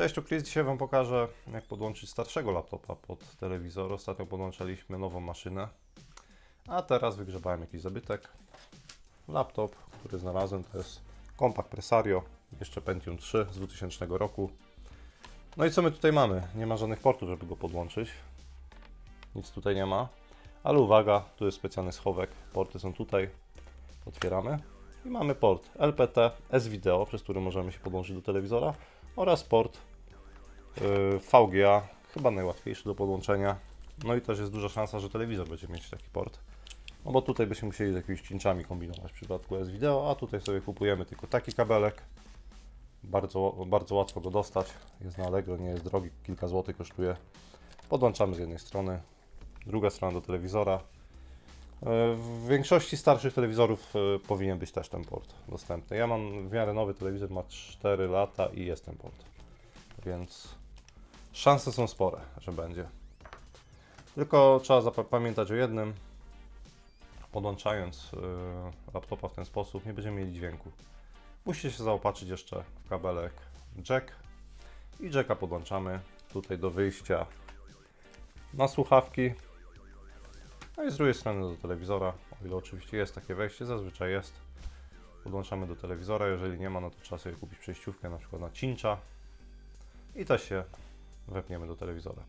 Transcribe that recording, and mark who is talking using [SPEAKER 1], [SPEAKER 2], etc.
[SPEAKER 1] Cześć, tu Chris. Dzisiaj Wam pokażę, jak podłączyć starszego laptopa pod telewizor. Ostatnio podłączaliśmy nową maszynę, a teraz wygrzebałem jakiś zabytek. Laptop, który znalazłem, to jest Compaq Presario, jeszcze Pentium 3 z 2000 roku. No i co my tutaj mamy? Nie ma żadnych portów, żeby go podłączyć. Nic tutaj nie ma. Ale uwaga, tu jest specjalny schowek. Porty są tutaj. Otwieramy. I mamy port LPT S-Video, przez który możemy się podłączyć do telewizora oraz port VGA, chyba najłatwiejszy do podłączenia. No i też jest duża szansa, że telewizor będzie mieć taki port. No bo tutaj byśmy musieli z jakimiś cinczami kombinować w przypadku S-Video, a tutaj sobie kupujemy tylko taki kabelek. Bardzo, bardzo łatwo go dostać. Jest na Allegro, nie jest drogi, kilka złotych kosztuje. Podłączamy z jednej strony, druga strona do telewizora. E, W większości starszych telewizorów e, powinien być też ten port dostępny. Ja mam w miarę nowy telewizor, ma 4 lata i jest ten port. Więc szanse są spore, że będzie. Tylko trzeba pamiętać o jednym. Podłączając e, laptopa w ten sposób, nie będziemy mieli dźwięku. Musicie się zaopatrzyć jeszcze w kabelek jack i jacka podłączamy tutaj do wyjścia na słuchawki no i z drugiej strony do telewizora, o ile oczywiście jest takie wejście, zazwyczaj jest. Podłączamy do telewizora, jeżeli nie ma, no to trzeba sobie kupić przejściówkę na przykład na cincha i też się wepniemy do telewizora.